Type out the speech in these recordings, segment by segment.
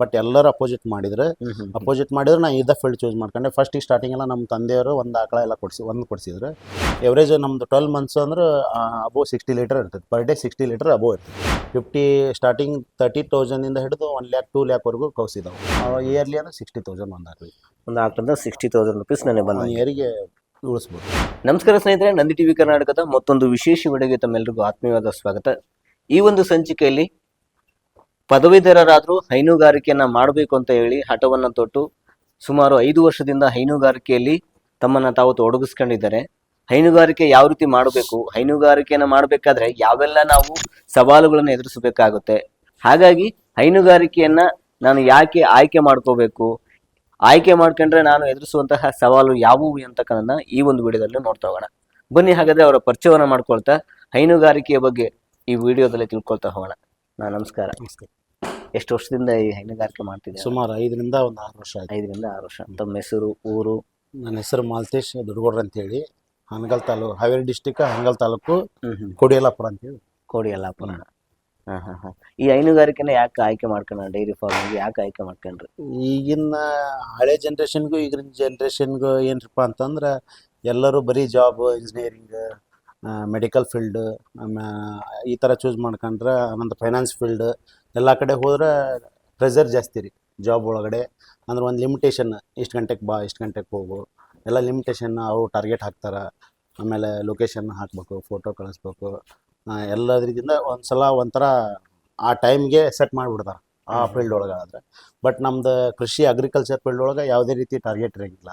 But ಎಲ್ಲರೂ opposite ಮಾಡಿದ್ರೆ opposite ಮಾಡಿದ್ರೆ ನಾ ಇದ ಫೀಲ್ಡ್ ಚೂಸ್ ಮಾಡ್ಕೊಂಡೆ. ಫಸ್ಟ್ ಸ್ಟಾರ್ಟಿಂಗ್ ಎಲ್ಲ ನಮ್ಮ ತಂದೆಯವರು ಒಂದು ಆಕಳ ಎಲ್ಲ ಕೊಡಿಸಿ ಒಂದು ಕೊಡಿಸಿದ್ರು. ಎವರೇಜ್ ನಮ್ದು ಟ್ವೆಲ್ ಮಂತ್ಸ್ ಅಂದ್ರೆ ಅಬೋ ಸಿಕ್ಸ್ಟಿ ಲೀಟರ್ ಇರ್ತದೆ. Per day sixty litre above ಇರ್ತದೆ. ಫಿಫ್ಟಿ ಸ್ಟಾರ್ಟಿಂಗ್ ತರ್ಟಿ ಇಂದ ಹಿಡಿದು ಒನ್ ಲ್ಯಾಕ್ ಟೂ ಲ್ಯಾಕ್ವರೆಗೂ ಕೌಸಿದಾವೆ. ಇಯರ್ಲಿ ಅಂದ್ರೆ ಸಿಕ್ಸ್ಟಿ ತೌಸಂಡ್ ಒಂದು ಹಾಕಿ ಒಂದು ಆಕಳಿಂದ ಸಿಕ್ಸ್ಟಿ ತೌಸಂಡ್ ರುಪೀಸ್ ನನಗೆ ಬಂದ ಇಯರ್ಗೆ ಇಯರಿಗೆ ಉಳಿಸ್ಬೋದು. ನಮಸ್ಕಾರ ಸ್ನೇಹಿತರೆ ನಂದಿ ಟಿವಿ ಕರ್ನಾಟಕದ ಮತ್ತೊಂದು ವಿಶೇಷ ವಿಡಿಯೋಗೆ ತಮ್ಮೆಲ್ಲರಿಗೂ ಆತ್ಮೀಯವಾದ ಸ್ವಾಗತ. ಈ ಒಂದು ಸಂಚಿಕೆಯಲ್ಲಿ ಪದವೀಧರರಾದರೂ ಹೈನುಗಾರಿಕೆಯನ್ನು ಮಾಡಬೇಕು ಅಂತ ಹೇಳಿ ಹಠವನ್ನು ತೊಟ್ಟು ಸುಮಾರು ಐದು ವರ್ಷದಿಂದ ಹೈನುಗಾರಿಕೆಯಲ್ಲಿ ತಮ್ಮನ್ನ ತಾವು ತೊಡಗಿಸ್ಕೊಂಡಿದ್ದಾರೆ. ಹೈನುಗಾರಿಕೆ ಯಾವ ರೀತಿ ಮಾಡಬೇಕು, ಹೈನುಗಾರಿಕೆಯನ್ನು ಮಾಡಬೇಕಾದ್ರೆ ಯಾವೆಲ್ಲ ನಾವು ಸವಾಲುಗಳನ್ನು ಎದುರಿಸಬೇಕಾಗುತ್ತೆ. ಹಾಗಾಗಿ ಹೈನುಗಾರಿಕೆಯನ್ನ ನಾನು ಯಾಕೆ ಆಯ್ಕೆ ಮಾಡ್ಕೋಬೇಕು, ಆಯ್ಕೆ ಮಾಡ್ಕೊಂಡ್ರೆ ನಾನು ಎದುರಿಸುವಂತಹ ಸವಾಲು ಯಾವುವು ಅಂತಕ್ಕನ್ನ ಈ ಒಂದು ವಿಡಿಯೋದಲ್ಲಿ ನೋಡ್ತಾ ಹೋಗೋಣ. ಬನ್ನಿ ಹಾಗಾದ್ರೆ ಅವರ ಪರಿಚಯವನ್ನ ಮಾಡ್ಕೊಳ್ತಾ ಹೈನುಗಾರಿಕೆಯ ಬಗ್ಗೆ ಈ ವಿಡಿಯೋದಲ್ಲಿ ತಿಳ್ಕೊಳ್ತಾ ಹೋಗೋಣ. ನಾ ನಮಸ್ಕಾರ. ಎಷ್ಟು ವರ್ಷದಿಂದ ಈ ಹೈನುಗಾರಿಕೆ ಮಾಡ್ತಿದ್ದೀರಾ ಸುಮಾರು ಐದರಿಂದ ಒಂದು ಆರು ವರ್ಷ ಆಯ್ತು. ಐದರಿಂದ ಆರು ವರ್ಷ. ತಮ್ಮ ಹೆಸರು ಊರು? ನನ್ನ ಹೆಸರು ಮಾಲ್ತೇಶ್ ದುರ್ಗೋಡ್ರ ಅಂತೇಳಿ. Hanagal taluk Haveri district Hanagal taluk Kodiyallapura hmm. ಕೊಡಿಯಲಾಪುರ ಅಂತೇಳಿ. ಕೋಡಿಯಲ್ಲಾಪುರ. ಹಾಂ ಹಾಂ ಹಾ. ಈ ಹೈನುಗಾರಿಕೆನ ಯಾಕೆ ಆಯ್ಕೆ ಮಾಡ್ಕೊಂಡ ಡೈರಿ ಫಾರ್ಮ್ ಯಾಕೆ ಆಯ್ಕೆ ಮಾಡ್ಕೊಂಡ್ರಿ? ಈಗಿನ ಹಳೆ ಜನ್ರೇಷನ್ಗೂ ಈಗಿನ ಜನ್ರೇಷನ್ಗೂ ಏನಪ್ಪ ಅಂತಂದ್ರೆ ಎಲ್ಲರೂ ಬರೀ ಜಾಬ್ ಇಂಜಿನಿಯರಿಂಗ್ ಮೆಡಿಕಲ್ ಫೀಲ್ಡ್ ಈ ಥರ ಚೂಸ್ ಮಾಡ್ಕೊಂಡ್ರೆ ಆನಂತರ ಫೈನಾನ್ಸ್ ಫೀಲ್ಡ್ ಎಲ್ಲ ಕಡೆ ಹೋದ್ರೆ ಪ್ರೆಷರ್ ಜಾಸ್ತಿ ರೀ ಜಾಬ್ ಒಳಗಡೆ. ಅಂದ್ರೆ ಒಂದು ಲಿಮಿಟೇಷನ್ ಇಷ್ಟು ಗಂಟೆಗೆ ಬಾ ಇಷ್ಟು ಗಂಟೆಗೆ ಹೋಗು. ಎಲ್ಲ ಲಿಮಿಟೇಷನ್ ಅವರು ಟಾರ್ಗೆಟ್ ಹಾಕ್ತಾರೆ. ಆಮೇಲೆ ಲೊಕೇಶನ್ ಹಾಕಬೇಕು ಫೋಟೋ ಕಳಿಸ್ಬೇಕು. ಎಲ್ಲದ್ರಿಂದ ಒಂದು ಸಲ ಒಂಥರ ಆ ಟೈಮ್ಗೆ ಸೆಟ್ ಮಾಡಿಬಿಡ್ತಾರೆ. ಆ ಫೀಲ್ಡ್ ಒಳಗೆ ಆದರೆ. ಬಟ್ ನಮ್ದು ಕೃಷಿ ಅಗ್ರಿಕಲ್ಚರ್ ಫೀಲ್ಡ್ ಒಳಗೆ ಯಾವುದೇ ರೀತಿ ಟಾರ್ಗೆಟ್ ಇರೋಂಗಿಲ್ಲ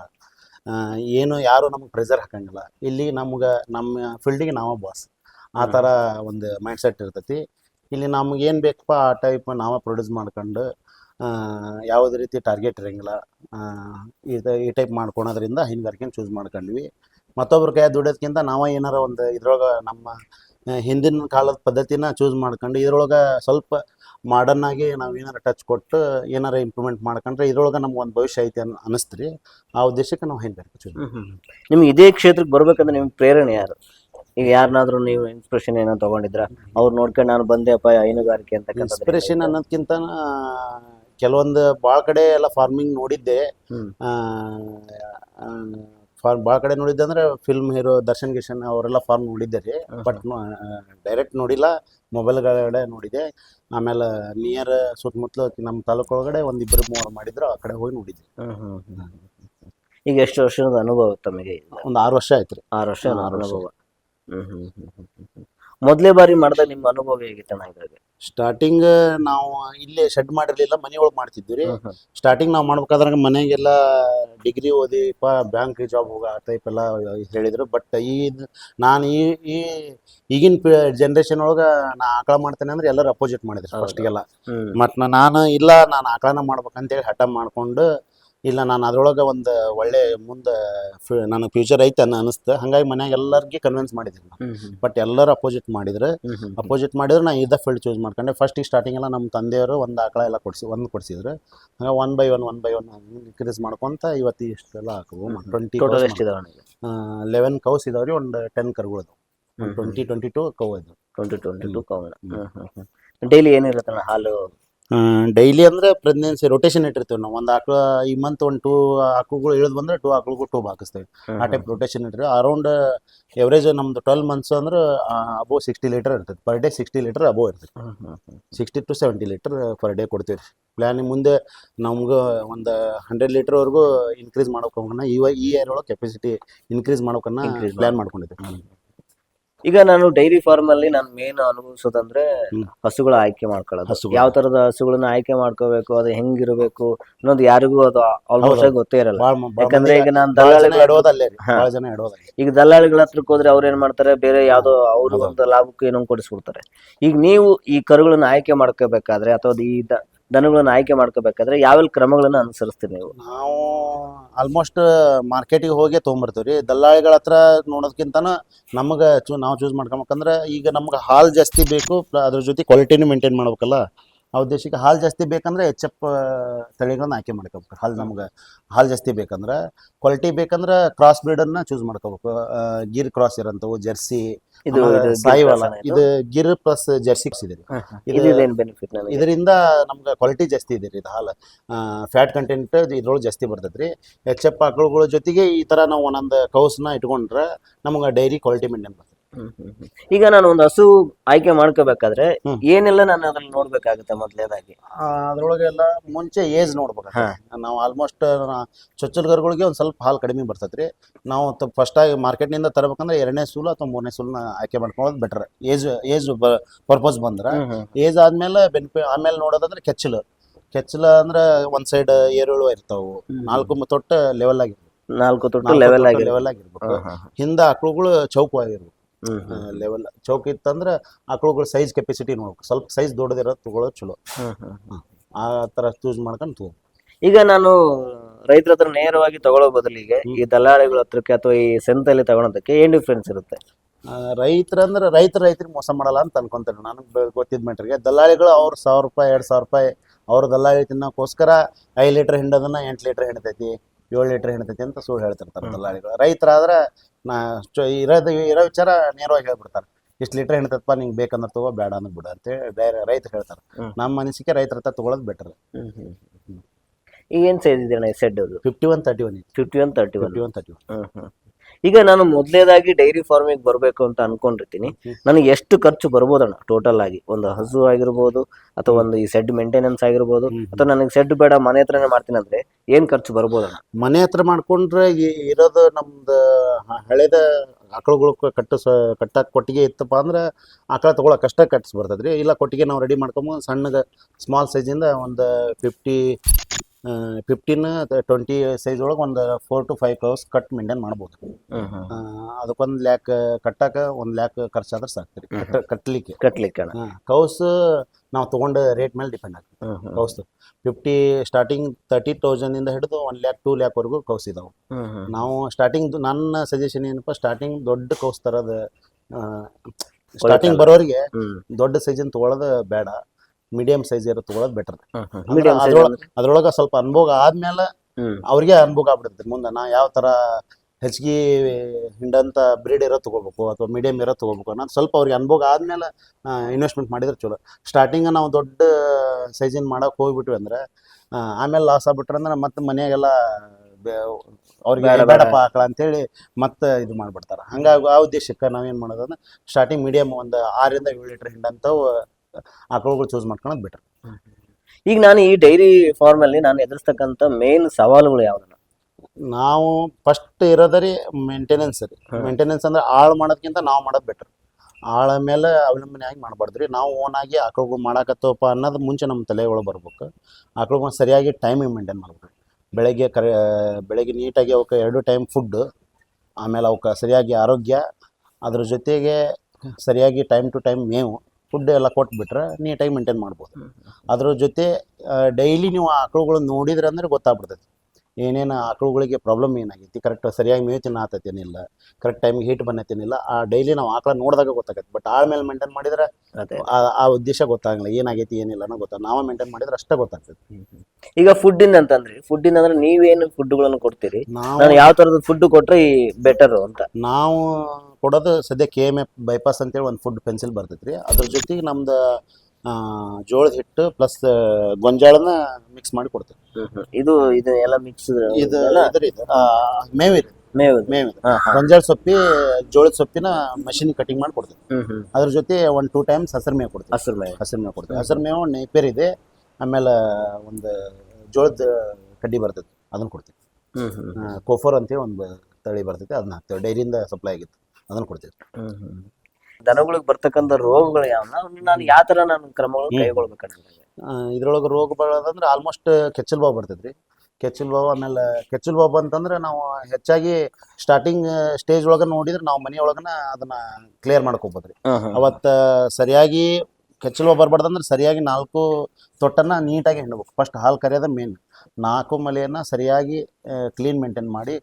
ಏನು ಯಾರು ನಮ್ಗೆ ಪ್ರೆಷರ್ ಹಾಕಂಗಿಲ್ಲ. ಇಲ್ಲಿ ನಮ್ಗೆ ನಮ್ಮ ಫೀಲ್ಡಿಗೆ ನಾವೇ ಬಾಸ್ ಆ ಥರ ಒಂದು ಮೈಂಡ್ ಸೆಟ್ ಇರ್ತೈತಿ. ಇಲ್ಲಿ ನಮ್ಗೆ ಏನು ಬೇಕಪ್ಪ ಆ ಟೈಪ್ ನಾವೇ ಪ್ರೊಡ್ಯೂಸ್ ಮಾಡ್ಕೊಂಡು ಯಾವುದೇ ರೀತಿ ಟಾರ್ಗೆಟ್ ಇರಂಗಿಲ್ಲ. ಇದು ಈ ಟೈಪ್ ಮಾಡ್ಕೊಳೋದ್ರಿಂದ ಹೈನುಗಾರಿಕೆನ ಚೂಸ್ ಮಾಡ್ಕೊಂಡ್ವಿ. ಮತ್ತೊಬ್ರ ಕೈ ದುಡಿಯೋದ್ಕಿಂತ ನಾವೇ ಏನಾರ ಒಂದು ಇದ್ರೊಳಗೆ ನಮ್ಮ ಹಿಂದಿನ ಕಾಲದ ಪದ್ಧತಿನ ಚೂಸ್ ಮಾಡ್ಕೊಂಡು, ಇದ್ರೊಳಗೆ ಸ್ವಲ್ಪ ಮಾಡರ್ನ್ ಆಗಿ ನಾವು ಏನಾರ ಟಚ್ ಕೊಟ್ಟು ಏನಾರ ಇಂಪ್ರೂವ್ಮೆಂಟ್ ಮಾಡ್ಕೊಂಡ್ರೆ ಇದ್ರೊಳಗೆ ನಮ್ಗೆ ಒಂದು ಭವಿಷ್ಯ ಐತಿ ಅನ್ ರೀ ಆ ಉದ್ದೇಶಕ್ಕೆ ನಾವು ಹೈನುಗಾರಿಕೆ ಚೂಸ್ ನಿಮ್ಗೆ ಇದೇ ಕ್ಷೇತ್ರಕ್ಕೆ ಬರ್ಬೇಕಂದ್ರೆ ನಿಮ್ಗೆ ಪ್ರೇರಣೆ ಯಾರು? ಈಗ ಯಾರನ್ನಾದ್ರೂ ನೀವು ಇನ್ಸ್ಪಿರೇಷನ್ ಏನೋ ತಗೊಂಡಿದ್ರ ಅವ್ರು ನೋಡ್ಕೊಂಡು ನಾನು ಬಂದೆ ಅಪ್ಪ ಹೈನುಗಾರಿಕೆ ಅಂತ ಇನ್ಸ್ಪಿರೇಷನ್ ಅನ್ನೋದ್ಕಿಂತ ಕೆಲವೊಂದು ಭಾಳ ಕಡೆ ಎಲ್ಲ ಫಾರ್ಮಿಂಗ್ ನೋಡಿದ್ದೆ. ಫಾರ್ ಫಾರ್ಮ್ ಭಾಳ ಕಡೆ ನೋಡಿದ್ದೆ ಅಂದ್ರೆ ಫಿಲ್ಮ್ ಹೀರೋ ದರ್ಶನ್ ಗಿರ್ಶನ್ ಅವರೆಲ್ಲ ಫಾರ್ಮ್ ನೋಡಿದ್ದೆ ರೀ. ಬಟ್ ಡೈರೆಕ್ಟ್ ನೋಡಿಲ್ಲ ಮೊಬೈಲ್ಗಳಡೆ ನೋಡಿದೆ. ಆಮೇಲೆ ನಿಯರ್ ಸುತ್ತಮುತ್ತಲು ನಮ್ಮ ತಾಲೂಕು ಒಳಗಡೆ ಒಂದು ಇಬ್ಬರು ಮೂವರು ಮಾಡಿದ್ರು ಆ ಕಡೆ ಹೋಗಿ ನೋಡಿದ್ದೆ. ಈಗ ಎಷ್ಟು ವರ್ಷದ ಅನುಭವ ತಮಗೆ? ಒಂದು ಆರು ವರ್ಷ ಆಯ್ತು ರೀ. ಆರು ವರ್ಷ. ಅನುಭವ. ಮೊದ್ಲೇ ಬಾರಿ ಮಾಡಿದಾಗ ನಿಮ್ಮ ಅನುಭವ ಹೇಗಿತ್ತು ಇದ್ರಾಗೆ? ಸ್ಟಾರ್ಟಿಂಗ್ ನಾವು ಇಲ್ಲೇ ಶೆಡ್ ಮಾಡಿರ್ಲಿಲ್ಲ ಮನೆ ಒಳಗೆ ಮಾಡ್ತಿದ್ವಿ ರೀ. ಸ್ಟಾರ್ಟಿಂಗ್ ನಾವು ಮಾಡ್ಬೇಕಾದ್ರೆ ಮನೆಗೆಲ್ಲ ಡಿಗ್ರಿ ಓದಿಪ್ಪ ಬ್ಯಾಂಕ್ ಜಾಬ್ ಹೋಗ ಆ ಟೈಪ್ ಎಲ್ಲ ಹೇಳಿದ್ರು. ಬಟ್ ಈ ನಾನು ಈ ಈ ಈಗಿನ ಜನ್ರೇಷನ್ ಒಳಗೆ ನಾ ಆಕಳ ಮಾಡ್ತೇನೆ ಅಂದ್ರೆ ಎಲ್ಲರೂ ಅಪೋಸಿಟ್ ಮಾಡಿದ್ರು ಫಸ್ಟ್ಗೆಲ್ಲ ಮತ್ತು ನಾನು ಇಲ್ಲ ನಾನು ಆಕಳನ ಮಾಡ್ಬೇಕಂತೇಳಿ ಹಠ ಮಾಡ್ಕೊಂಡು ಇಲ್ಲ ನಾನು ಅದರೊಳಗೆ ಒಂದು ಒಳ್ಳೆ ಮುಂದೆ ನನಗೆ ಫ್ಯೂಚರ್ ಐತೆ ಅನ್ನ ಅನಿಸ್ತು. ಹಾಗಾಗಿ ಮನ್ಯಾಗ ಎಲ್ಲರಿಗೆ ಕನ್ವಿನ್ಸ್ ಮಾಡಿದ್ದೀನಿ ನಾನು. ಬಟ್ ಎಲ್ಲರೂ ಅಪೋಸಿಟ್ ಮಾಡಿದ್ರು. ಅಪೋಸಿಟ್ ಮಾಡಿದ್ರೆ ನಾನು ಇದ ಫೀಲ್ಡ್ ಚೂಸ್ ಮಾಡ್ಕೊಂಡೆ. ಫಸ್ಟ್ ಸ್ಟಾರ್ಟಿಂಗ್ ಎಲ್ಲ ನಮ್ಮ ತಂದೆಯವರು ಒಂದು ಆಕಳ ಎಲ್ಲ ಕೊಡಿಸಿ ಒಂದು ಕೊಡಿಸಿದ್ರು. ಹಂಗೆ one by one one by one increase ಮಾಡ್ಕೊತ ಇವತ್ತು ಇಷ್ಟೆಲ್ಲ ಹಾಕವು. ಟ್ವೆಂಟಿ ಲೆವೆನ್ ಕೌಸ್ ಇದಾವ್ರಿ ಒಂದು ಟೆನ್ ಕರ್ಗಳು ಒಂದು ಟ್ವೆಂಟಿ ಟ್ವೆಂಟಿ ಟು ಕೌ ಇದು twenty twenty two cow. Daily ಏನಿರುತ್ತೆ ಹಾಲು? ಡೈಲಿ ಅಂದ್ರೆ ಪ್ರೆಗ್ನೆನ್ಸಿ ರೊಟೇಷನ್ ಇಟ್ಟಿರ್ತೇವೆ ನಾವು. ಒಂದು ಆಕಳ ಈ ಮಂತ್ ಒಂದು ಟೂ ಆಕಳುಗಳು ಇಳಿದು ಬಂದ್ರೆ ಟೂ ಆಕಳುಗಳು ಟೂಬ್ ಹಾಕಿಸ್ತೇವೆ. ಆ ಟೈಪ್ ರೊಟೇಷನ್ ಇಟ್ಟರೆ ಅರೌಂಡ್ ಎವರೇಜ್ ನಮ್ದು ಟ್ವೆಲ್ ಮಂತ್ಸ್ ಅಂದ್ರೆ ಅಬೋ ಸಿಕ್ಸ್ಟಿ ಲೀಟರ್ ಇರ್ತೈತಿ per day sixty litre above ಇರ್ತೈತಿ. Sixty to seventy litre per day ಕೊಡ್ತೀವಿ. ಪ್ಲಾನ್ ಮುಂದೆ ನಮ್ಗೆ ಒಂದು ಹಂಡ್ರೆಡ್ ಲೀಟರ್ವರೆಗೂ ಇನ್ಕ್ರೀಸ್ ಮಾಡೋಕೆ ಈ ಇಯರ್ ಒಳಗೆ ಕೆಪಾಸಿಟಿ ಇನ್ಕ್ರೀಸ್ ಮಾಡೋಕನ್ನ ಪ್ಲಾನ್ ಪ್ಲ್ಯಾನ್ ಮಾಡ್ಕೊಂಡಿದ್ದೀವಿ ಈಗ ನಾನು ಡೈರಿ ಫಾರ್ಮ್ ಅಲ್ಲಿ ನಾನು ಮೇನ್ ಅನುಭವಿಸೋದಂದ್ರೆ. ಹಸುಗಳ ಆಯ್ಕೆ ಮಾಡ್ಕೊಳ್ಳೋದು. ಯಾವ ತರದ ಹಸುಗಳನ್ನ ಆಯ್ಕೆ ಮಾಡ್ಕೋಬೇಕು ಅದು ಹೆಂಗಿರಬೇಕು ಅನ್ನೋದು ಯಾರಿಗೂ ಅದು ಆಲ್ಮೋಸ್ಟ್ ಆಗಿ ಗೊತ್ತೇ ಇರಲ್ಲ. ಯಾಕಂದ್ರೆ ಈಗ ನಾನು ದಲ್ಲಾಳಿಗಳು ಈಗ ದಲ್ಲಾಳಿಗಳ ಹತ್ರಕ್ಕೆ ಹೋದ್ರೆ ಅವ್ರು ಏನ್ ಮಾಡ್ತಾರೆ? ಬೇರೆ ಯಾವ್ದೋ ಅವ್ರ ಹೌದು. ಒಂದು ಲಾಭಕ್ಕೆ ಏನೋ ಕೊಡಿಸ್ಬಿಡ್ತಾರೆ. ಈಗ ನೀವು ಈ ಕರುಗಳನ್ನ ಆಯ್ಕೆ ಮಾಡ್ಕೋಬೇಕಾದ್ರೆ ಅಥವಾ ಈ ದನಗಳನ್ನ ಆಯ್ಕೆ ಮಾಡ್ಕೋಬೇಕಾದ್ರೆ ಯಾವೆಲ್ಲ ಕ್ರಮಗಳನ್ನ ಅನುಸರಿಸ್ತೀರಿ ನೀವು? ನಾವು ಆಲ್ಮೋಸ್ಟ್ ಮಾರ್ಕೆಟಿಗೆ ಹೋಗಿ ತೊಗೊಂಬರ್ತೀವಿ ರೀ. ದಲ್ಲಾಳಿಗಳ ಹತ್ರ ನೋಡೋದಕ್ಕಿಂತನ ನಮಗೆ ಚೂ, ನಾವು ಚೂಸ್ ಮಾಡ್ಕೊಬೇಕಂದ್ರೆ ಈಗ ನಮ್ಗೆ ಹಾಲು ಜಾಸ್ತಿ ಬೇಕು ಅದ್ರ ಜೊತೆ ಕ್ವಾಲಿಟಿನೂ ಮೇಂಟೈನ್ ಮಾಡ್ಬೇಕಲ್ಲ. ಆ ಉದ್ದೇಶಕ್ಕೆ ಹಾಲು ಜಾಸ್ತಿ ಬೇಕಂದ್ರೆ ಎಚ್ ಎಫ್ ತಳಿಗಳನ್ನ ಆಯ್ಕೆ ಮಾಡ್ಕೋಬೇಕು. ಹಾಲು ನಮ್ಗೆ ಹಾಲು ಜಾಸ್ತಿ ಬೇಕಂದ್ರೆ ಕ್ವಾಲಿಟಿ ಬೇಕಂದ್ರೆ ಕ್ರಾಸ್ ಬ್ರೀಡನ್ನ ಚೂಸ್ ಮಾಡ್ಕೋಬೇಕು. ಗಿರ್ ಕ್ರಾಸ್ ಇರೋಂಥವು ಜರ್ಸಿ ಇದು ಆಮೇಲೆ ಇದು ಸಾಯಿವಾಲ. ಗಿರ್ ಇದು? ಗಿರ್ ಪ್ಲಸ್ ಜರ್ಸಿ ಇದೆ. ಇದರಿಂದ ನಮ್ಗೆ ಕ್ವಾಲಿಟಿ ಜಾಸ್ತಿ ಇದೆ ರೀ ಇದು ಹಾಲು. ಫ್ಯಾಟ್ ಕಂಟೆಂಟ್ ಇದ್ರೊಳಗೆ ಜಾಸ್ತಿ ಬರ್ತೈತ್ರಿ. ಎಚ್ ಎಫ್ ಆಕಳುಗಳ ಜೊತೆಗೆ ಈ ಥರ ನಾವು ಒಂದೊಂದು ಕೌಸ್ನ ಇಟ್ಕೊಂಡ್ರೆ ನಮ್ಗೆ ಡೈರಿ ಕ್ವಾಲಿಟಿ ಮೇಂಟೈನ್ ಬರ್ತದೆ. ಈಗ ನಾನು ಒಂದು ಹಸು ಆಯ್ಕೆ ಮಾಡ್ಕೋಬೇಕಾದ್ರೆ. ಏನೆಲ್ಲ ನಾನು ಅದ್ರಲ್ಲಿ ನೋಡ್ಬೇಕಾಗುತ್ತೆ ಮೊದ್ಲೇದಾಗಿ? ಅದ್ರೊಳಗೆ ಅದ್ರೊಳಗೆಲ್ಲ ಮುಂಚೆ ಏಜ್ ನೋಡ್ಬೇಕು. ನಾವು ಆಲ್ಮೋಸ್ಟ್ ಚೊಚ್ಚಲ್ಗರ್ಗಳಿಗೆ ಒಂದು ಸ್ವಲ್ಪ ಹಾಲು ಕಡಿಮೆ ಬರ್ತೈತೆ ರೀ ನಾವು ಫಸ್ಟ್ ಆಗಿ ಮಾರ್ಕೆಟ್ನಿಂದ ತರಬೇಕಂದ್ರೆ ಎರಡನೇ ಸೂಲು ಅಥವಾ ಮೂರನೇ ಸೂಲನ್ನ ಆಯ್ಕೆ ಮಾಡ್ಕೊಳ್ಳೋದು ಬೆಟರ್ ಏಜ್ ಏಜ್ ಪರ್ಪಸ್ ಬಂದ್ರೆ. ಏಜ್ ಆದ್ಮೇಲೆ ಬೆನಿಫಿಟ್ ಆಮೇಲೆ ನೋಡೋದಂದ್ರೆ ಕೆಚ್ಚಲು. ಕೆಚ್ಚಲ ಅಂದ್ರೆ ಒಂದ್ ಸೈಡ್ ಏರುಳು ಇರ್ತಾವು. ನಾಲ್ಕು ತೊಟ್ಟ ಲೆವೆಲ್ ಆಗಿರ್ಬೇಕು. ನಾಲ್ಕು ತೊಟ್ಟು ಲೆವೆಲ್ ಆಗಿ ಲೆವೆಲ್ ಆಗಿರ್ಬೇಕು. ಹಿಂದ ಆಕಳುಗಳು ಚೌಕವಾಗಿರ್ಬೇಕು. ಲೆವೆಲ್ ಚೌಕ್ ಇತ್ತಂದ್ರೆ ಆಕಳುಗಳ ಸೈಜ್ ಕೆಪಾಸಿಟಿ ನೋಡ್ಬೇಕು. ಸ್ವಲ್ಪ ಸೈಜ್ ದೊಡ್ಡದಿರೋ ತಗೊಳ್ಳೋದು ಚಲೋ. ಆ ತರ ಚೂಸ್ ಮಾಡ್ಕೊಂಡು ತಗೋ. ಈಗ ನಾನು ರೈತರ ಹತ್ರ ನೇರವಾಗಿ ತಗೊಳ್ಳೋ ಬದಲಿಗೆ ಈ ದಲ್ಲಾಳಿಗಳ ಹತ್ರಕ್ಕೆ ಅಥವಾ ಈ ಸೆಂತಲ್ಲಿ ತಗೊಳೋದಕ್ಕೆ ಏನ್ ಡಿಫ್ರೆನ್ಸ್ ಇರುತ್ತೆ? ರೈತರಂದ್ರೆ ರೈತರ ರೈತರಿಗೆ ಮೋಸ ಮಾಡಲ್ಲ ಅಂತ ಅನ್ಕೊಂತಾರೆ ನನಗೆ ಗೊತ್ತಿದ್ದ ಮಟ್ರಿಗೆ ದಲ್ಲಾಳಿಗಳು ಅವ್ರು ಸಾವಿರ ರೂಪಾಯಿ ಎರಡು ಸಾವಿರ ರೂಪಾಯಿ ಅವ್ರ ದಲ್ಲಾಳಿ ತಿನ್ನೋಕ್ಕೋಸ್ಕರ ಐದು ಲೀಟ್ರ್ ಹಿಂಡೋದನ್ನ ಎಂಟು ಲೀಟ್ರ್ ಹಿಂಡ್ತೈತಿ ಏಳು ಲೀಟ್ರ್ ಹಿಂಡ್ತೈತಿ ಅಂತ ಸುಳ್ಳು ಹೇಳ್ತಿರ್ತಾರೆ. ದಲ್ಲಾಳಿಗಳು. ರೈತರಾದ್ರೆ ನಾ ಚೊ- ಇರೋದು ಇರೋ ವಿಚಾರ ನೇರವಾಗಿ ಹೇಳ್ಬಿಡ್ತಾರೆ. ಇಷ್ಟು ಲೀಟ್ರ್ ಹೆಣ್ತಪ್ಪ ನಿಂಗೆ ಬೇಕಂದ್ರೆ ತಗೋ ಬೇಡ ಅನ್ನೋದು ಬಿಡು ಅಂತೇಳಿ ಬೇರೆ ರೈತರು ಹೇಳ್ತಾರೆ. ನಮ್ಮ ಮನಸ್ಸಿಗೆ ರೈತರ ಹತ್ರ ತೊಗೊಳೋದು ಬೆಟರ್ ಈಗ ಏನು ಸೈಜ್ ಇದೆ ಸೆಡ್ ಅದು fifty one thirty one fifty one thirty one fifty one thirty one ಈಗ ನಾನು ಮೊದಲೇದಾಗಿ ಡೈರಿ ಫಾರ್ಮಿಗೆ ಬರಬೇಕು ಅಂತ ಅನ್ಕೊಂಡಿರ್ತೀನಿ. ನನಗೆ ಎಷ್ಟು ಖರ್ಚು ಬರ್ಬೋದಣ್ಣ ಟೋಟಲ್ ಆಗಿ? ಒಂದು ಹಸು ಆಗಿರ್ಬೋದು ಅಥವಾ ಒಂದು ಈ ಸೆಡ್ ಮೇಂಟೆನೆನ್ಸ್ ಆಗಿರ್ಬೋದು ಅಥವಾ ನನಗೆ ಸೆಡ್ ಬೇಡ ಮನೆ ಹತ್ರನೇ ಮಾಡ್ತೀನಿ ಅಂದ್ರೆ ಏನ್ ಖರ್ಚು ಬರ್ಬೋದಣ್ಣ? ಮನೆ ಹತ್ರ ಮಾಡ್ಕೊಂಡ್ರೆ ಈ- ಇರೋದು ನಮ್ದು ಹಳೆದ ಆಕಳುಗಳು ಕಟ್ಟಿಸ ಕಟ್ಟಾಕ ಕೊಟ್ಟಿಗೆ ಇತ್ತಪ್ಪ ಅಂದ್ರೆ ಆಕಳ ತಗೊಳಕ್ ಕಷ್ಟ ಕಟ್ಟಿಸ್ ಬರ್ತದ್ರಿ. ಇಲ್ಲ ಕೊಟ್ಟಿಗೆ ನಾವು ರೆಡಿ ಮಾಡ್ಕೊಂಬೋದು ಸಣ್ಣದ ಸ್ಮಾಲ್ ಸೈಜಿಂದ ಒಂದು ಫಿಫ್ಟಿ ಫಿಫ್ಟೀನ್ ಟ್ವೆಂಟಿ ಸೈಜ್ ಒಳಗೆ ಒಂದು four to five cows cut maintain ಮಾಡ್ಬೋದು. ಅದಕ್ಕೊಂದು ಲ್ಯಾಕ್ ಕಟ್ಟಾಕ ಒಂದು ಲ್ಯಾಕ್ ಖರ್ಚಾದ್ರೆ ಸಾಕ್ತೀರಿ ಕಟ್ಲಿಕ್ಕೆ. ಕಟ್ಲಿಕ್ಕೆ ಕೌಸ್ ನಾವು ತೊಗೊಂಡ ರೇಟ್ ಮೇಲೆ ಡಿಪೆಂಡ್ ಆಗ್ತದೆ. ಕೌಸ್ ಫಿಫ್ಟಿ ಸ್ಟಾರ್ಟಿಂಗ್ ತರ್ಟಿ ಇಂದ ಹಿಡಿದು ಒನ್ ಲ್ಯಾಕ್ ಟೂ ಲ್ಯಾಕ್ವರೆಗೂ ಕೌಸ್ ಇದಾವೆ. ನಾವು ಸ್ಟಾರ್ಟಿಂಗ್ ನನ್ನ ಸಜೆಷನ್ ಏನಪ್ಪ ಸ್ಟಾರ್ಟಿಂಗ್ ದೊಡ್ಡ ಕೌಸ್ ತರದ ಸ್ಟಾರ್ಟಿಂಗ್. ಬರೋರಿಗೆ ದೊಡ್ಡ ಸೈಜನ್ ತಗೊಳ್ಳೋದು ಬೇಡ. ಮೀಡಿಯಂ ಸೈಜ್ ಇರೋ ತಗೊಳ್ಳೋದು ಬೆಟರ್ ಮೀಡಿಯಂ ಅದ್ರೊಳಗೆ ಸ್ವಲ್ಪ ಅನುಭವ ಆದ್ಮೇಲೆ ಅವ್ರಿಗೆ ಅನುಭವ ಆಗ್ಬಿಡುತ್ತೆ. ಮುಂದೆ ನಾ ಯಾವ ತರ ಹೆಚ್ಚಿಗೆ ಹಿಂಡಂತ ಬ್ರೀಡ್ ಇರೋ ತಗೋಬೇಕು ಅಥವಾ ಮೀಡಿಯಂ ಇರೋ ತಗೋಬೇಕು ಅನ್ನೋದು ಸ್ವಲ್ಪ ಅವ್ರಿಗೆ ಅನುಭವ ಆದ್ಮೇಲೆ ಇನ್ವೆಸ್ಟ್ಮೆಂಟ್ ಮಾಡಿದ್ರೆ ಚಲೋ. ಸ್ಟಾರ್ಟಿಂಗ್ ನಾವು ದೊಡ್ಡ ಸೈಜಿನ ಮಾಡಕ್ಕೆ ಹೋಗ್ಬಿಟ್ವಿ ಅಂದ್ರೆ ಆಮೇಲೆ ಲಾಸ್ ಆಗ್ಬಿಟ್ರೆ ಅಂದ್ರೆ ಮತ್ತೆ ಮನೆಯಾಗೆಲ್ಲ ಅವ್ರಿಗೆ ಬೇಡ, ಬೇಡ. ಬೇಡಪ್ಪ ಆಕಳ ಅಂತೇಳಿ ಮತ್ತೆ ಇದು ಮಾಡ್ಬಿಡ್ತಾರೆ. ಹಂಗಾಗಿ ಆ ಉದ್ದೇಶಕ್ಕೆ ನಾವೇನು ಮಾಡೋದಂದ್ರೆ ಸ್ಟಾರ್ಟಿಂಗ್ ಮೀಡಿಯಂ ಒಂದು ಆರರಿಂದ ಏಳು ಲೀಟ್ರ್ ಹಿಂಡಂತವು ಆಕಳುಗಳು ಚೂಸ್ ಮಾಡ್ಕೊಳೋದು ಬೆಟರ್ ಈಗ ನಾನು ಈ ಡೈರಿ ಫಾರ್ಮ್ ಅಲ್ಲಿ ನಾನು ಎದುರಿಸ್ತಕ್ಕಂಥ ಮೇನ್ ಸವಾಲುಗಳು ಯಾವ್ದನ್ನ? ನಾವು ಫಸ್ಟ್ ಇರೋದರಿ ಮೇಂಟೆನೆನ್ಸ್ ರೀ. ಮೇಂಟೆನೆನ್ಸ್ ಅಂದ್ರೆ ಆಳು ಮಾಡೋದಕ್ಕಿಂತ ನಾವು ಮಾಡೋದು ಬೆಟರ್ ಆಳ ಮೇಲೆ ಅವಲಂಬನೆ ಆಗಿ ಮಾಡಬಾರ್ದು ರೀ. ನಾವು ಓನಾಗಿ ಆಕಳುಗಳು ಮಾಡಾಕತ್ತವಪ್ಪ ಅನ್ನೋದು ಮುಂಚೆ ನಮ್ಮ ತಲೆ ಒಳಗೆ ಬರ್ಬೇಕು. ಆಕಳುಗಳನ್ನ ಸರಿಯಾಗಿ ಟೈಮಿಂಗ್ ಮೇಂಟೈನ್ ಮಾಡ್ಬೇಕು. ಬೆಳಗ್ಗೆ ಕರೆ ಬೆಳಗ್ಗೆ ನೀಟಾಗಿ ಅವಕ್ಕೆ ಎರಡು ಟೈಮ್ ಫುಡ್ ಆಮೇಲೆ ಅವಕ್ಕೆ ಸರಿಯಾಗಿ ಆರೋಗ್ಯ ಅದ್ರ ಜೊತೆಗೆ ಸರಿಯಾಗಿ ಟೈಮ್ ಟು ಟೈಮ್ ಮೇವು. ಫುಡ್ ಎಲ್ಲ ಕೊಟ್ಬಿಟ್ರೆ ನೀಟಾಗಿ ಮೇಂಟೈನ್ ಮಾಡ್ಬೋದು. ಅದ್ರ ಜೊತೆ ಡೈಲಿ ನೀವು ಆಕಳುಗಳನ್ನ ನೋಡಿದ್ರೆ ಅಂದ್ರೆ ಗೊತ್ತಾಗ್ಬಿಡ್ತೈತಿ. ಏನೇನು ಆಕಳುಗಳಿಗೆ ಪ್ರಾಬ್ಲಮ್ ಏನಾಗೈತಿ? ಕರೆಕ್ಟ್ ಸರಿಯಾಗಿ ಮೇವು ತಿನ್ನತ್ತೇನಿಲ್ಲ ಕರೆಕ್ಟ್ ಟೈಮ್ಗೆ ಹೀಟ್ ಬಂದೈತೇನಿಲ್ಲ ಆ ಡೈಲಿ ನಾವು ಆಕಳ ನೋಡಿದಾಗ ಗೊತ್ತಾಗತ್ತೆ. ಬಟ್ ಆಳ ಮೇಲೆ ಮೇಂಟೈನ್ ಮಾಡಿದ್ರೆ ಆ- ಆ ಉದ್ದೇಶ ಗೊತ್ತಾಗಲ್ಲ ಏನಾಗೈತಿ ಏನಿಲ್ಲ ಅನ್ನೋ ಗೊತ್ತಾಗ ನಾವೇ ಮೇಂಟೈನ್ ಮಾಡಿದ್ರೆ ಅಷ್ಟೇ ಗೊತ್ತಾಗ್ತದೆ ಈಗ ಫುಡ್ ಅಂತಂದ್ರೆ ಫುಡ್ ಅಂದ್ರೆ ನೀವೇನು ಫುಡ್ಗಳನ್ನು ಕೊಡ್ತೀರಿ? ನಾವು ನಾನು ಯಾವ ತರದ ಫುಡ್ ಕೊಟ್ರೆ ಈ ಬೆಟರ್ ಅಂತ? ನಾವು ಕೊಡೋದು ಸದ್ಯ ಕೆ ಎಂ ಎಫ್ ಬೈಪಾಸ್ ಅಂತೇಳಿ ಒಂದು ಫುಡ್ ಪೆನ್ಸಿಲ್ ಬರ್ತೈತೆ ರೀ ಅದ್ರ ಜೊತೆಗೆ ನಮ್ದು ಜೋಳದ ಹಿಟ್ಟು ಪ್ಲಸ್ ಗೊಂಜಾಳನ ಮಿಕ್ಸ್ ಮಾಡಿ ಕೊಡ್ತೇವೆ. ಇದು ಇದು ಎಲ್ಲ ಮಿಕ್ಸ್ ಇದು ಇದು ಆ, ಮೇವು ಹಾ. ಗೊಂಜಾಳ ಸೊಪ್ಪಿ ಜೋಳದ ಸೊಪ್ಪಿನ ಮಷಿನ್ ಕಟಿಂಗ್ ಮಾಡಿ ಕೊಡ್ತೀವಿ. ಅದ್ರ ಜೊತೆ ಒಂದು ಟೂ ಟೈಮ್ಸ್ ಹಸಿರು ಮೇವು ಕೊಡ್ತೇವೆ. ಹಸಿರು ಮೇವು. ಹಸಿರು ಮೇವು ಕೊಡ್ತೇವೆ. ಹಸಿರು ಮೇವು ನೇಪೇರ್ ಇದೆ. ಆಮೇಲೆ ಒಂದು ಜೋಳದ ಕಡ್ಡಿ ಬರ್ತೈತಿ. ಅದನ್ನ ಕೊಡ್ತೀವಿ. ಕೋಫರ್ ಅಂತೇಳಿ ಒಂದು ತಳಿ ಬರ್ತೈತಿ. ಅದನ್ನ ಹಾಕ್ತೇವೆ. ಡೈರಿಯಿಂದ ಸಪ್ಲೈ ಆಗಿತ್ತು. ಅದನ್ನ ಕೊಡ್ತೀವಿ ದನಗಳಿಗೆ ಬರ್ತಕ್ಕಂಥ ರೋಗಗಳು ಯಾವ ನಾನು ಯಾವ ತರ ನಾನು ಕ್ರಮಗಳು. ಕೈಗೊಳ್ಬೇಕಂತ ಇದ್ರೊಳಗೆ ರೋಗ ಬರೋದಂದ್ರೆ ಆಲ್ಮೋಸ್ಟ್ ಕೆಚ್ಚಲ್ ಬಾವು ಬರ್ತೈತ್ರಿ. ರೀ ಕೆಚ್ಚಲ್ ಬಾವು ಆಮೇಲೆ ಕೆಚ್ಚಲ್ ಬಾವು ಅಂತಂದ್ರೆ ನಾವು ಹೆಚ್ಚಾಗಿ ಸ್ಟಾರ್ಟಿಂಗ್ ಸ್ಟೇಜ್ ಒಳಗೆ ನೋಡಿದ್ರೆ ನಾವು ಮನೆಯೊಳಗನ ಅದನ್ನ ಕ್ಲಿಯರ್ ಮಾಡ್ಕೋಬೋದ್ರಿ. ಅವತ್ತು ಸರಿಯಾಗಿ ಕೆಚ್ಚಲು ಬಾವು ಬರ್ಬಾರ್ದಂದ್ರೆ ಸರಿಯಾಗಿ ನಾಲ್ಕು ತೊಟ್ಟನ್ನು ನೀಟಾಗಿ ಹಿಂಡಬೇಕು. ಫಸ್ಟ್ ಹಾಲು ಕರೆಯೋದ ಮೇನ್ ನಾಲ್ಕು ಮಲೆಯನ್ನು ಸರಿಯಾಗಿ ಕ್ಲೀನ್ ಮೇಂಟೈನ್ ಮಾಡಿ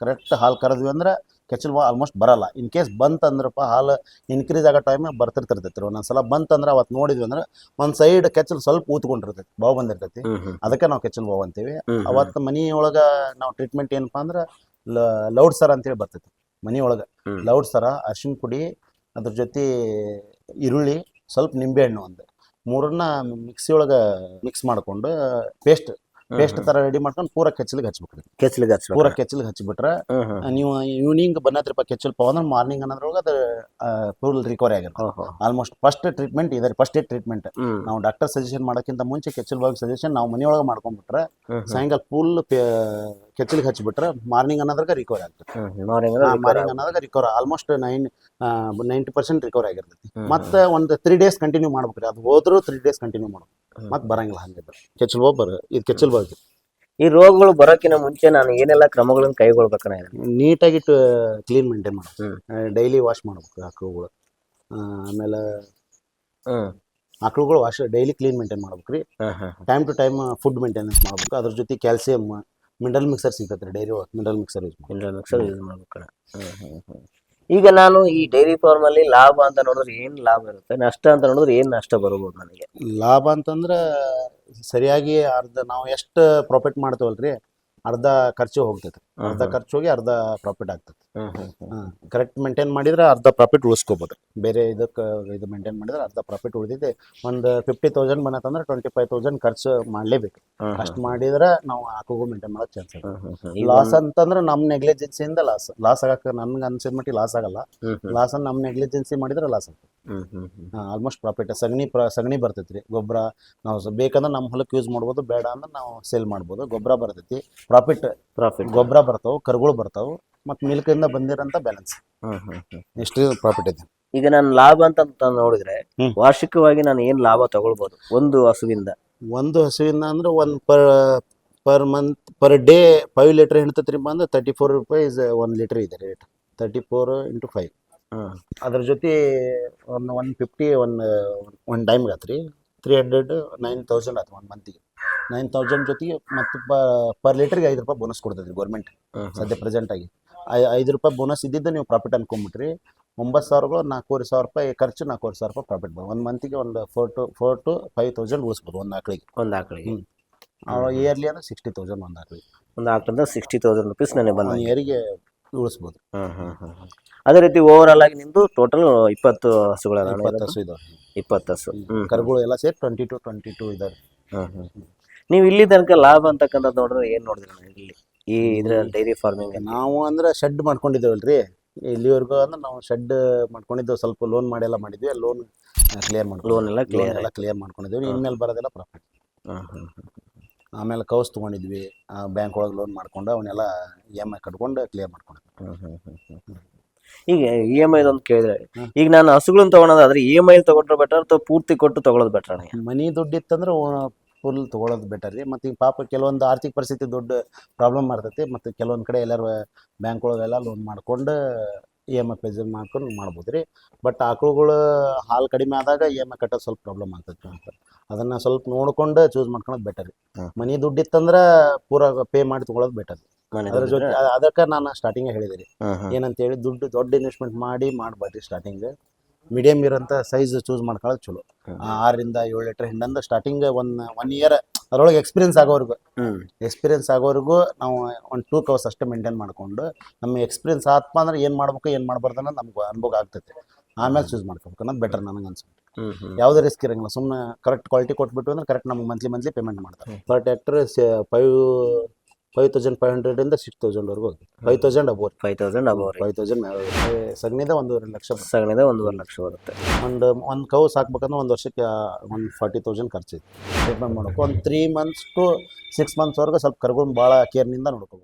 ಕರೆಕ್ಟ್ ಹಾಲು ಕರೆದ್ವಿ ಅಂದ್ರೆ ಕೆಚ್ಚಲು ಆಲ್ಮೋಸ್ಟ್ ಬರಲ್ಲ. ಇನ್ ಕೇಸ್ ಬಂತಂದ್ರಪ್ಪ ಹಾಲು ಇನ್ಕ್ರೀಸ್ ಆಗೋ ಟೈಮ್ ಬರ್ತಿರ್ತಿರ್ತೈತಿ ಒಂದೊಂದ್ಸಲ ಬಂತಂದ್ರೆ ಅವತ್ತು ನೋಡಿದ್ವಿ ಅಂದ್ರೆ ಒಂದು ಸೈಡ್ ಕೆಚ್ಚಲು ಸ್ವಲ್ಪ ಊತ್ಕೊಂಡಿರ್ತೈತಿ ಬಾವು ಬಂದಿರ್ತೈತಿ. ಅದಕ್ಕೆ ನಾವು ಕೆಚ್ಚಲು ಬಾವು ಅಂತೀವಿ. ಅವತ್ತು ಮನಿ ಒಳಗ ನಾವು ಟ್ರೀಟ್ಮೆಂಟ್ ಏನಪ್ಪಾ ಅಂದ್ರೆ ಲೌಡ್ ಸರ ಅಂತೇಳಿ ಬರ್ತೈತಿ ಮನಿ ಒಳಗ ಲೌಡ್ ಸರ ಅರ್ಶಿನ ಪುಡಿ ಅದ್ರ ಜೊತೆ ಈರುಳ್ಳಿ ಸ್ವಲ್ಪ ನಿಂಬೆಹಣ್ಣು ಒಂದು. ಮೂರನ್ನ ಮಿಕ್ಸಿ ಒಳಗ ಮಿಕ್ಸ್ ಮಾಡ್ಕೊಂಡು ಪೇಸ್ಟ್ ಪೇಸ್ಟ್ ತರ ರೆಡಿ ಮಾಡ್ಕೊಂಡು ಪೂರ ಕೆಚ್ಚಲಿಗೆ ಹಚ್ಬೇಕ್ರಿ. ಕೆಚ್ಚಲಿಗೆ ಪೂರ ಹಚ್ಬೇಕು ಕೆಚ್ಚಲಿಗೆ ಹ್ಮ್ ನೀವು ಈವ್ನಿಂಗ್ ಬನ್ನಾತ್ರಪ್ಪ ಕೆಚ್ಚಲ್ ಅಂದ್ರೆ ಮಾರ್ನಿಂಗ್ ಅನ್ನೋದ್ರೊಳಗೆ ಅದು ಫುಲ್ ರಿಕವರಿ ಆಗಿರುತ್ತೆ. ಆಲ್ಮೋಸ್ಟ್ ಫಸ್ಟ್ ಟ್ರೀಟ್ಮೆಂಟ್ ಇದರ ಫಸ್ಟ್ ಏಡ್ ಟ್ರೀಟ್ಮೆಂಟ್ ನಾವು ಡಾಕ್ಟರ್ ಸಜೆಷನ್ ಮಾಡೋಕ್ಕಿಂತ ಮುಂಚೆ ಕೆಚ್ಚಲ್ ಬಗ್ಗೆ ಸಜೆಷನ್ ನಾವು ಮನೆಯೊಳಗೆ ಮಾಡ್ಕೊಂಡ್ಬಿಟ್ರೆ. ಸಾಯಂಕಾಲ ಫುಲ್ ಕೆಚ್ಚಲಿಗೆ ಹಚ್ಚಿಬಿಟ್ರೆ ಮಾರ್ನಿಂಗ್ ಅನ್ನೋದ್ರಾಗ ರಿಕವರ್ ಆಗ್ತದೆ. Morning ಅನ್ನೋದಾಗ recover almost nine ninety percent recover ಆಗಿರ್ತೈತಿ. ಮತ್ತೆ ಒಂದು ತ್ರೀ ಡೇಸ್ ಕಂಟಿನ್ಯೂ ಮಾಡ್ಬೇಕ್ರಿ. ಅದು ಹೋದ್ರು ತ್ರೀ ಡೇಸ್ ಕಂಟಿನ್ಯೂ ಮಾಡ್ಬೇಕು. ಮತ್ತೆ ಬರಂಗಿಲ್ಲ ಹಂಗಿದ್ರೆ. ಕೆಚ್ಚಲ್ ಹೋಗಿ ಬರ ಇದು ಕೆಚ್ಚಲ್ ಬಗ್ಗೆ ಈ ರೋಗಗಳು ಬರೋಕ್ಕಿಂತ ಮುಂಚೆ ನಾನು ಏನೆಲ್ಲ ಕ್ರಮಗಳನ್ನು ಕೈಗೊಳ್ಬೇಕನ್ನ ನೀಟಾಗಿ ನೀಟಾಗಿಟ್ಟು ಕ್ಲೀನ್ ಮೇಂಟೈನ್ ಮಾಡ್ಬೇಕು. ಡೈಲಿ ವಾಶ್ ಮಾಡ್ಬೇಕು ಆಕಳುಗಳು ಆಮೇಲೆ ಆಕಳುಗಳು ವಾಶ್ ಡೈಲಿ ಕ್ಲೀನ್ ಮೇಂಟೈನ್ ಮಾಡ್ಬೇಕು ರೀ time to time food maintenance ಮಾಡ್ಬೇಕು. ಅದ್ರ ಜೊತೆ ಕ್ಯಾಲ್ಸಿಯಮ್ ಮಿನರಲ್ ಮಿಕ್ಸರ್ ಸಿಗ್ತದೆ ರೀ ಡೈರಿ ಒಳಗೆ ಮಿನರಲ್ ಮಿಕ್ಸರ್ ಯೂಸ್ ಮಾಡಿ ಮಿನರಲ್ ಮಿಕ್ಸರ್ ಯೂಸ್ ಮಾಡ್ಬೇಕು ಹ್ಮ್ ಹ್ಮ್ ಹ್ಮ್. ಈಗ ನಾನು ಈ ಡೈರಿ ಫಾರ್ಮ್ ಅಲ್ಲಿ ಲಾಭ ಅಂತ ನೋಡಿದ್ರೆ ಏನ್ ಲಾಭ ಇರುತ್ತೆ? ನಷ್ಟ ಅಂತ ನೋಡಿದ್ರೆ ಏನ್ ನಷ್ಟ ಬರಬಹುದು ನನಗೆ? ಲಾಭ ಅಂತಂದ್ರೆ ಸರಿಯಾಗಿ ಅರ್ಧ ನಾವು ಎಷ್ಟು ಪ್ರಾಫಿಟ್ ಮಾಡ್ತೇವಲ್ರಿ ಅರ್ಧ ಖರ್ಚು ಹೋಗ್ತೈತೆ. ಅರ್ಧ ಖರ್ಚು ಹೋಗಿ ಅರ್ಧ ಪ್ರಾಫಿಟ್ ಆಗ್ತದೆ. ಕರೆಕ್ಟ್ ಮೇಂಟೈನ್ ಮಾಡಿದ್ರೆ ಅರ್ಧ ಪ್ರಾಫಿಟ್ ಉಳಿಸ್ಕೋಬೋದು. ಬೇರೆ ಇದಕ್ಕೆ ಇದು ಮೇಂಟೈನ್ ಮಾಡಿದ್ರೆ ಅರ್ಧ ಪ್ರಾಫಿಟ್ ಉಳಿದಿದೆ ಒಂದು ಫಿಫ್ಟಿ ತೌಸಂಡ್ ಬಂತಂದ್ರೆ ಟ್ವೆಂಟಿ ಫೈವ್ ತೌಸಂಡ್ ಖರ್ಚು ಮಾಡಲೇಬೇಕು. ಅಷ್ಟು ಮಾಡಿದ್ರೆ ನಾವು ಆಕಳು ಮೇಂಟೈನ್ ಮಾಡೋಕೆ ಚಾನ್ಸ್ ಇದೆ. ಲಾಸ್ ಅಂತಂದ್ರೆ ನಮ್ಮ ನೆಗ್ಲಿಜೆನ್ಸಿಯಿಂದ ಲಾಸ್ ಲಾಸ್ ಆಗಕ್ಕೆ ನನ್ಗೆ ಅನ್ಸಿದ ಮಟ್ಟಿಗೆ ಲಾಸ್ ಆಗಲ್ಲ ಲಾಸ್ ನಮ್ಮ ನೆಗ್ಲಿಜೆನ್ಸಿ ಮಾಡಿದ್ರೆ ಲಾಸ್ ಆಗ್ತದೆ ಹ್ಮ್ ಹ್ಮ್ ಹ್ಮ್. ಆಲ್ಮೋಸ್ಟ್ ಪ್ರಾಫಿಟ್ ಸಗಣಿ ಪ್ರ ಸಗಣಿ ಬರ್ತೈತಿ ರೀ ಗೊಬ್ಬರ ನಾವು ಬೇಕಂದ್ರೆ ನಮ್ಮ ಹೊಲಕ್ಕೆ ಯೂಸ್ ಮಾಡ್ಬೋದು ಬೇಡ ಅಂದ್ರೆ ನಾವು ಸೇಲ್ ಮಾಡ್ಬೋದು. ಗೊಬ್ಬರ ಬರ್ತೈತಿ. ಪ್ರಾಫಿಟ್ ಪ್ರಾಫಿಟ್ ಗೊಬ್ಬರ ಬರ್ತಾವೆ ಕರುಗಳು ಬರ್ತಾವೆ ಮತ್ತು ಮಿಲ್ಕಿಂದ ಬಂದಿರೋಂಥ ಬ್ಯಾಲೆನ್ಸ್ ಹ್ಮ್ ಹ್ಮ್ ಹ್ಮ್. ಇಷ್ಟು ಪ್ರಾಫಿಟ್ ಇದೆ. ಈಗ ನಾನು ಲಾಭ ಅಂತ ಅಂತ ನೋಡಿದ್ರೆ ಹ್ಮ್. ವಾರ್ಷಿಕವಾಗಿ ನಾನು ಏನ್ ಲಾಭ ತಗೊಳ್ಬಹುದು ಒಂದು ಹಸುವಿಂದ. ಒಂದು ಹಸುವಿಂದ ಅಂದ್ರೆ ಒಂದು per per month per day five litre ಹಿಡ್ತತ್ರಿ ಅಂದ್ರೆ ತರ್ಟಿ ಫೋರ್ ರುಪೀಸ್ ಒಂದ್ ಲೀಟ್ರ್ ಇದೆ rate thirty four into five hmm. ಅದ್ರ ಜೊತೆ ಒಂದು ಒನ್ ಫಿಫ್ಟಿ ಒನ್ ಒನ್ ಟೈಮ್ಗೆ ಆತ್ರಿ. ತ್ರೀ ಹಂಡ್ರೆಡ್ ನೈನ್ ತೌಸಂಡ್ ಆಯ್ತು ಒನ್ ಮಂತಿಗೆ ನೈನ್ ತೌಸಂಡ್ ಜೊತೆಗೆ ಮತ್ತು ಪರ್ ಲೀಟರ್ಗೆ ಐದು ರೂಪಾಯಿ ಬೋನಸ್ ಕೊಡ್ತದ್ರಿ ಗೌರ್ಮೆಂಟ್ ಸದ್ಯ ಪ್ರೆಸೆಂಟ್ ಆಗಿ. ಐದು ರೂಪಾಯಿ ಬೋನಸ್ ಇದ್ದಿದ್ದು ನೀವು ಪ್ರಾಫಿಟ್ ಅನ್ಕೊಂಬಿಟ್ರಿ ಒಂಬತ್ತು ಸಾವಿರಗಳು ನಾಲ್ಕೂವರೆ ಸಾವಿರ ರೂಪಾಯಿ ಖರ್ಚು ನಾಲ್ಕೂವರೆ ಸಾವಿರ ರೂಪಾಯಿ ಪ್ರಾಫಿಟ್ ಬರ್ತದೆ ಒಂದು ಮಂತಿಗೆ ಒಂದು four to four to five thousand ಉಳಿಸ್ಬೋದು ಒಂದು ಆಕಳಿಗೆ. ಒಂದು ಆಕಳಿಗೆ. ಇಯರ್ಲಿ ಅಂದ್ರೆ ಸಿಕ್ಸ್ಟಿ ತೌಸಂಡ್ ಒಂದು ಆಕಳಿಗೆ. ಒಂದು ಆಕಳಿಂದ ಸಿಕ್ಸ್ಟಿ ತೌಸಂಡ್ ರುಪೀಸ್ ನನಗೆ ಬಂದ ಇಯರಿಗೆ ಉಳಿಸ್ಬೋದು. ಅದೇ ರೀತಿ ಓವರ್ ಆಲ್ ಆಗಿ ನಿಮ್ಮದು ಟೋಟಲ್ ಇಪ್ಪತ್ತು ಹಸುಗಳ ಇಪ್ಪತ್ತು ಹಸು ಇದಾವೆ. ಇಪ್ಪತ್ತು ಹಸು. ಕರುಗಳು ಎಲ್ಲ ಸೇರಿ ಟ್ವೆಂಟಿ ಟು ಟ್ವೆಂಟಿ ಟು ಇದಾವೆ. ನೀವು ಇಲ್ಲಿ ತನಕ ಲಾಭ ಅಂತಕ್ಕಂಥದ್ದು ನೋಡಿದ್ರೆ ಏನು ನೋಡಿದ್ರಿ ಇಲ್ಲಿ? ಈ ಇದ್ರ ಡೈರಿ ಫಾರ್ಮಿಂಗ್ ನಾವು ಅಂದ್ರೆ ಶೆಡ್ ಮಾಡ್ಕೊಂಡಿದ್ದೇವಲ್ರಿ. ಇಲ್ಲಿವರೆಗೂ ಅಂದ್ರೆ ನಾವು ಶೆಡ್ ಮಾಡ್ಕೊಂಡಿದ್ದೇವೆ. ಸ್ವಲ್ಪ ಲೋನ್ ಮಾಡೆಲ್ಲ ಮಾಡಿದ್ವಿ. ಲೋನ್ ಕ್ಲಿಯರ್ ಮಾಡ್ಕೊಂಡು ಲೋನ್ ಎಲ್ಲ ಕ್ಲಿಯರ್ ಎಲ್ಲ ಕ್ಲಿಯರ್ ಮಾಡ್ಕೊಂಡಿದ್ದೀವಿ. ಇನ್ಮೇಲೆ ಬರೋದೆಲ್ಲ ಪ್ರಾಫಿಟ್. ಆಮೇಲೆ ಕೌಸ್ ತೊಗೊಂಡಿದ್ವಿ. ಬ್ಯಾಂಕ್ ಒಳಗೆ ಲೋನ್ ಮಾಡ್ಕೊಂಡು ಅವನ್ನೆಲ್ಲ ಇ ಎಂ ಐ ಕಟ್ಕೊಂಡು ಕ್ಲಿಯರ್ ಮಾಡ್ಕೊಂಡು. ಈಗ ಇ ಎಂ ಐ ಒಂದು ಕೇಳಿದ್ರೆ. ಈಗ ನಾನು ಹಸುಗಳನ್ನ ತಗೊಳೋದಾದ್ರೆ ಇ ಎಂ ಐ ತಗೊಂಡ್ರೆ ಬೆಟರ್ ಅಥವಾ ಪೂರ್ತಿ ಕೊಟ್ಟು ತಗೊಳ್ಳೋದು ಬೆಟರ್ ಮನಿ ದುಡ್ಡು ಇತ್ತಂದ್ರೆ ಫುಲ್ ತೊಗೊಳೋದು ಬೆಟರ್ ರೀ. ಮತ್ತು ಈಗ ಪಾಪ ಕೆಲವೊಂದು ಆರ್ಥಿಕ ಪರಿಸ್ಥಿತಿ ದೊಡ್ಡ ಪ್ರಾಬ್ಲಮ್ ಮಾಡ್ತೈತಿ. ಮತ್ತು ಕೆಲವೊಂದು ಕಡೆ ಎಲ್ಲರೂ ಬ್ಯಾಂಕ್ ಒಳಗೆಲ್ಲ ಲೋನ್ ಮಾಡ್ಕೊಂಡು ಇ ಎಂ ಐ ಪೇಜ್ ಮಾಡ್ಕೊಂಡು ಮಾಡ್ಬೋದು ರೀ. ಬಟ್ ಆಕಳುಗಳು ಹಾಲು ಕಡಿಮೆ ಆದಾಗ ಇ ಎಂ ಐ ಕಟ್ಟೋದು ಸ್ವಲ್ಪ ಪ್ರಾಬ್ಲಮ್ ಆಗ್ತೈತಿ ಅಂತ ಅದನ್ನು ಸ್ವಲ್ಪ ನೋಡ್ಕೊಂಡು ಚೂಸ್ ಮಾಡ್ಕೊಳೋದು ಬೆಟರ್ ರೀ. ಮನೆ ದುಡ್ಡು ಇತ್ತಂದ್ರೆ ಪೂರ ಪೇ ಮಾಡಿ ತೊಗೊಳೋದು ಬೆಟರ್ ರೀ. ಅದ್ರ ಜೊತೆ ಅದಕ್ಕೆ ನಾನು ಸ್ಟಾರ್ಟಿಂಗ್ ಹೇಳಿದೆ ರೀ. ಹೇಳಿ ದುಡ್ಡು ದೊಡ್ಡ ಇನ್ವೆಸ್ಟ್ಮೆಂಟ್ ಮಾಡಿ ಮಾಡಬೇಡ್ರಿ ಸ್ಟಾರ್ಟಿಂಗ್ ಮೀಡಿಯಮ್ ಇರೋಂಥ ಸೈಜ್ ಚೂಸ್ ಮಾಡ್ಕೊಳ್ಳೋದು ಚಲೋ. ಆರರಿಂದ ಏಳು ಲೀಟ್ರ್ ಹಿಂಡಂದ ಸ್ಟಾರ್ಟಿಂಗ್ ಒನ್ ಒನ್ ಇಯರ್ ಅದರೊಳಗೆ ಎಕ್ಸ್ಪೀರಿಯನ್ಸ್ ಆಗೋವರೆಗೂ. ಎಕ್ಸ್ಪೀರಿಯನ್ಸ್ ಆಗೋವರೆಗೂ ನಾವು ಒಂದು ಟೂ ಕವರ್ಸ್ ಅಷ್ಟೇ ಮೇಂಟೈನ್ ಮಾಡ್ಕೊಂಡು ನಮ್ಮ ಎಕ್ಸ್ಪೀರಿಯನ್ಸ್ ಆತ್ಮ ಅಂದ್ರೆ ಏನು ಮಾಡ್ಬೇಕು ಏನು ಮಾಡ್ಬಾರ್ದು ಅನ್ನೋದು ನಮ್ಗೆ ಅನುಭವ ಆಗ್ತೈತೆ. ಆಮೇಲೆ ಚೂಸ್ ಮಾಡ್ಕೋಬೇಕು ಅನ್ನೋದು ಬೆಟರ್ ನನಗೆ ಅನ್ಸುತ್ತೆ. ಯಾವುದೇ ರಿಸ್ಕ್ ಇರಂಗಿಲ್ಲ. ಸುಮ್ಮನೆ ಕರೆಕ್ಟ್ ಕ್ವಾಲಿಟಿ ಕೊಟ್ಬಿಟ್ಟು ಅಂದ್ರೆ ಕರೆಕ್ಟ್ ನಮ್ಗೆ ಮಂತ್ಲಿ ಮಂತ್ಲಿ ಪೇಮೆಂಟ್ ಮಾಡ್ತಾರೆ. Per tractor five five thousand five ಹಂಡ್ರೆಡಿಂದ six ತೌಸಂಡ್ವರೆಗೂ ಹೋಗಿ five thousand above five thousand above five thousand ಸಗಣಿದ ಒಂದೂವರೆ ಲಕ್ಷ ಬರುತ್ತೆ. ಸಗಣಿದ ಒಂದೂವರೆ ಲಕ್ಷ ಬರುತ್ತೆ. ಒಂದು ಒಂದು ಕವು ಸಾಕ್ಬೇಕಂದ್ರೆ ಒಂದು ವರ್ಷಕ್ಕೆ ಒಂದು ಫಾರ್ಟಿ ತೌಸಂಡ್ ಖರ್ಚು ಟ್ರೀಟ್ಮೆಂಟ್ ಮಾಡೋಕೆ. ಒಂದು ತ್ರೀ ಮಂತ್ಸ್ ಟು ಸಿಕ್ಸ್ ಮಂತ್ಸ್ವರೆಗೂ ಸ್ವಲ್ಪ ಕರ್ಕೊಂಡು ಭಾಳ ಕೇರ್ನಿಂದ ನೋಡ್ಕೋಬೇಕು